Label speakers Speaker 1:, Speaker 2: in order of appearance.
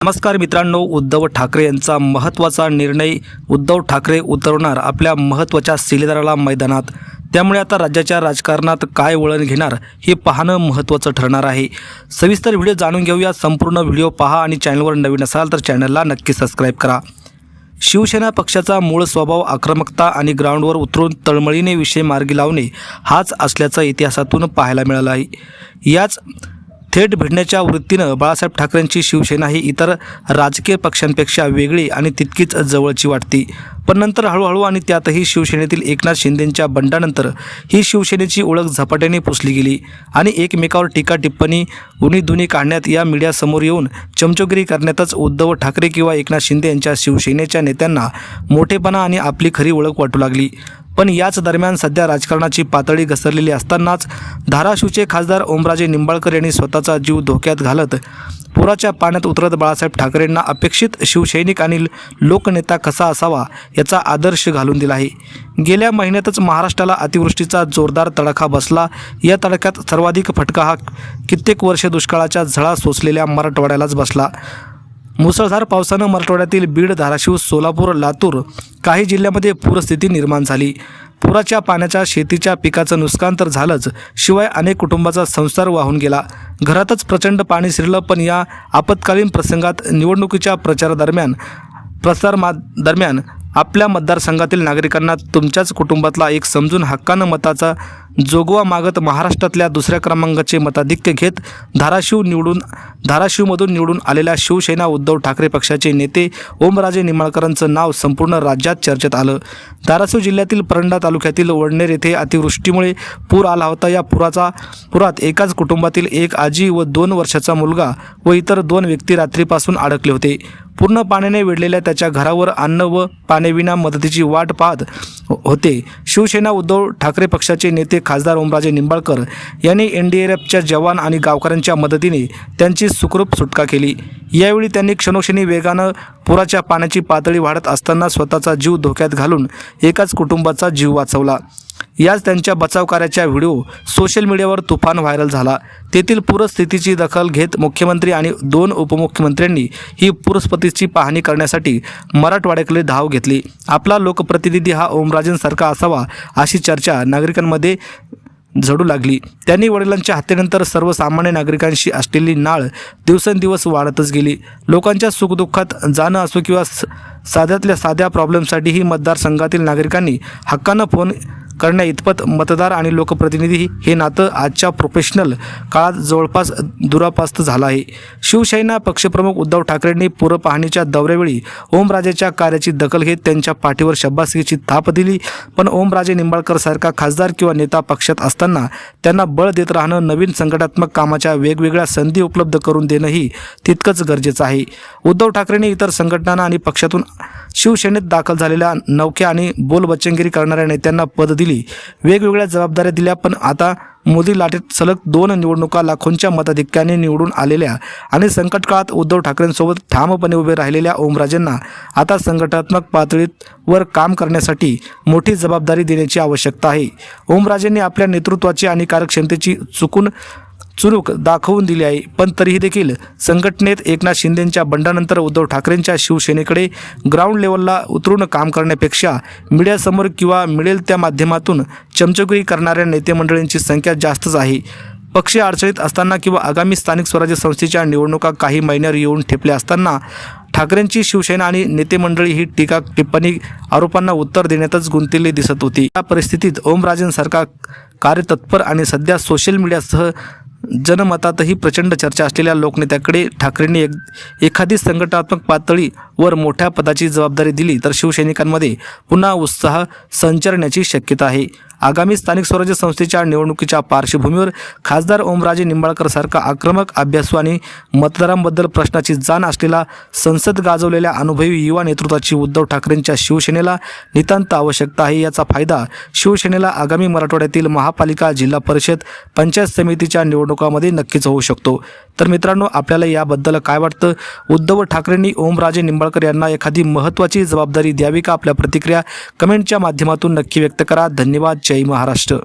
Speaker 1: नमस्कार मित्रांनो उद्धव ठाकरे यांचा महत्त्वाचा निर्णय उद्धव ठाकरे उतरवणार आपल्या महत्त्वाच्या शिलेदाराला मैदानात. त्यामुळे आता राज्याच्या राजकारणात काय वळण घेणार हे पाहणं महत्त्वाचं ठरणार आहे. सविस्तर व्हिडिओ जाणून घेऊया संपूर्ण व्हिडिओ पहा आणि चॅनलवर नवीन असाल तर चॅनलला नक्की सबस्क्राईब करा. शिवसेना पक्षाचा मूळ स्वभाव आक्रमकता आणि ग्राउंडवर उतरून तळमळीने विषय मार्गी लावणे हाच असल्याचं इतिहासातून पाहायला मिळालं आहे. याच थेट भिडण्याच्या वृत्तीनं बाळासाहेब ठाकरेंची शिवसेना ही इतर राजकीय पक्षांपेक्षा वेगळी आणि तितकीच जवळची वाटते. पण नंतर हळूहळू आणि त्यातही शिवसेनेतील एकनाथ शिंदेंच्या बंडानंतर ही शिवसेनेची ओळख झपाट्याने पुसली गेली आणि एकमेकावर टीका टिप्पणी उणीधुनी काढण्यात या मीडियासमोर येऊन चमचोगिरी करण्यातच उद्धव ठाकरे किंवा एकनाथ शिंदे यांच्या शिवसेनेच्या नेत्यांना मोठेपणा आणि आपली खरी ओळख वाटू लागली. पण याच दरम्यान सध्या राजकारणाची पातळी घसरलेली असतानाच धाराशिवचे खासदार ओमराजे निंबाळकर यांनी स्वतःचा जीव धोक्यात घालत पुराच्या पाण्यात उतरत बाळासाहेब ठाकरेंना अपेक्षित शिवसैनिक आणि लोकनेता कसा असावा याचा आदर्श घालून दिला आहे. गेल्या महिन्यातच महाराष्ट्राला अतिवृष्टीचा जोरदार तडाखा बसला. या तडाख्यात सर्वाधिक फटका हा कित्येक वर्ष दुष्काळाच्या झळा सोसलेल्या मराठवाड्यालाच बसला. मुसळधार पावसानं मराठवाड्यातील बीड धाराशिव सोलापूर लातूर काही जिल्ह्यामध्ये पूरस्थिती निर्माण झाली. पुराच्या पाण्याच्या शेतीच्या पिकाचं नुकसान तर झालंच शिवाय अनेक कुटुंबाचा संसार वाहून गेला. घरातच प्रचंड पाणी शिरलं पण या आपत्कालीन प्रसंगात निवडणुकीच्या प्रचारादरम्यान प्रसार मा दरम्यान आपल्या मतदारसंघातील नागरिकांना तुमच्याच कुटुंबातला एक समजून हक्कानं मताचा जोगवा मागत महाराष्ट्रातल्या दुसऱ्या क्रमांकाचे मताधिक्य घेत धाराशिव निवडून धाराशिवमधून निवडून आलेल्या शिवसेना उद्धव ठाकरे पक्षाचे नेते ओमराजे निंबाळकरांचं नाव संपूर्ण राज्यात चर्चेत आलं. धाराशिव जिल्ह्यातील परंडा तालुक्यातील वडनेर येथे अतिवृष्टीमुळे पूर आला होता. या पुराचा पुरात एकाच कुटुंबातील एक आजी व दोन वर्षाचा मुलगा व इतर दोन व्यक्ती रात्रीपासून अडकले होते. पूर्ण पाण्याने वेढलेल्या त्याच्या घरावर अन्न व पाण्याविना मदतीची वाट पाहत हो- होते. शिवसेना उद्धव ठाकरे पक्षाचे नेते खासदार ओमराजे निंबाळकर यांनी एन डी आर एफच्या जवान आणि गावकऱ्यांच्या मदतीने त्यांची सुखरूप सुटका केली. यावेळी त्यांनी क्षणोक्षणी वेगानं पुराच्या पाण्याची पातळी वाढत असताना स्वतःचा जीव धोक्यात घालून एकाच कुटुंबाचा जीव वाचवला. याच त्यांच्या बचावकार्याचा व्हिडिओ सोशल मीडियावर तुफान व्हायरल झाला. तेथील पूरस्थितीची दखल घेत मुख्यमंत्री आणि दोन उपमुख्यमंत्र्यांनी ही पूरस्थितीची पाहणी करण्यासाठी मराठवाड्याकडे धाव घेतली. आपला लोकप्रतिनिधी हा ओमराजेंसारखा असावा अशी चर्चा नागरिकांमध्ये झडू लागली. त्यांनी वडिलांच्या हत्येनंतर सर्वसामान्य नागरिकांशी असलेली नाळ दिवसेंदिवस वाढतच गेली. लोकांच्या सुखदुःखात जाणं असो किंवा स- साध्यातल्या साध्या प्रॉब्लेमसाठीही मतदारसंघातील नागरिकांनी हक्कानं फोन करण्या इतपत मतदार आणि लोकप्रतिनिधी हे नातं आजच्या प्रोफेशनल काळात जवळपास दुरापास्त झालं आहे. शिवसेना पक्षप्रमुख उद्धव ठाकरेंनी पूर पाहणीच्या दौऱ्यावेळी ओमराजेच्या कार्याची दखल घेत त्यांच्या पाठीवर शब्बासकीची थाप दिली. पण ओमराजे निंबाळकर सारखा खासदार किंवा नेता पक्षात असताना त्यांना बळ देत राहणं नवीन संघटनात्मक कामाच्या वेगवेगळ्या संधी उपलब्ध करून देणंही तितकंच गरजेचं आहे. उद्धव ठाकरेंनी इतर संघटनांना आणि पक्षातून शिवसेनेत दाखल झालेल्या नौक्या आणि बोलबच्चनगिरी करणाऱ्या नेत्यांना पद दिली. वेगवेगळ्या जबाबदाऱ्या दिल्या पण आता मोदी लाटेत सलग दोन निवडणुका लाखोंच्या मताधिक्याने निवडून आलेल्या आणि संकट काळात उद्धव ठाकरेंसोबत ठामपणे उभे राहिलेल्या ओमराजेंना आता संघटनात्मक पातळीवर काम करण्यासाठी मोठी जबाबदारी देण्याची आवश्यकता आहे. ओमराजेंनी आपल्या नेतृत्वाची आणि कार्यक्षमतेची चुकून चुरूक दाखवून दिली आहे. पण तरीही देखील संघटनेत एकनाथ शिंदेंच्या बंडानंतर उद्धव ठाकरेंच्या शिवसेनेकडे ग्राउंड लेवलला उतरून काम करण्यापेक्षा मीडियासमोर किंवा मिळेल त्या माध्यमातून चमचगिरी करणाऱ्या नेते मंडळींची संख्या जास्तच आहे. पक्ष अडचणीत असताना किंवा आगामी स्थानिक स्वराज्य संस्थेच्या निवडणुका काही महिन्यावर येऊन ठेपल्या असताना ठाकरेंची शिवसेना आणि नेते मंडळी ही टीका टिप्पणी आरोपांना उत्तर देण्यातच गुंतलेली दिसत होती. या परिस्थितीत ओमराजेंसारखा कार्यतत्पर आणि सध्या सोशल मीडियासह जनमतातही प्रचंड चर्चा असलेल्या लोकनेत्याकडे ठाकरेंनी एक एखादी संघटनात्मक वर मोठ्या पदाची जबाबदारी दिली तर शिवसैनिकांमध्ये पुन्हा उत्साह संचरण्याची शक्यता आहे. आगामी स्थानिक स्वराज्य संस्थेच्या निवडणुकीच्या पार्श्वभूमीवर खासदार ओमराजे निंबाळकर सारखा आक्रमक अभ्यासू आणि मतदारांबद्दल प्रश्नाची जाण असलेला संसद गाजवलेल्या अनुभवी युवा नेतृत्वाची उद्धव ठाकरेंच्या शिवसेनेला नितांत आवश्यकता आहे याचा फायदा शिवसेनेला आगामी मराठवाड्यातील महापालिका जिल्हा परिषद पंचायत समितीच्या निवडणुकामध्ये नक्कीच होऊ शकतो. तर मित्रांनो आपल्याला याबद्दल काय वाटतं? उद्धव ठाकरेंनी ओमराजे निंबाळकर निंबाळकर यांना एखादी महत्त्वाची जबाबदारी द्यावी का आपल्या प्रतिक्रिया कमेंटच्या माध्यमातून नक्की व्यक्त करा. धन्यवाद. जय महाराष्ट्र.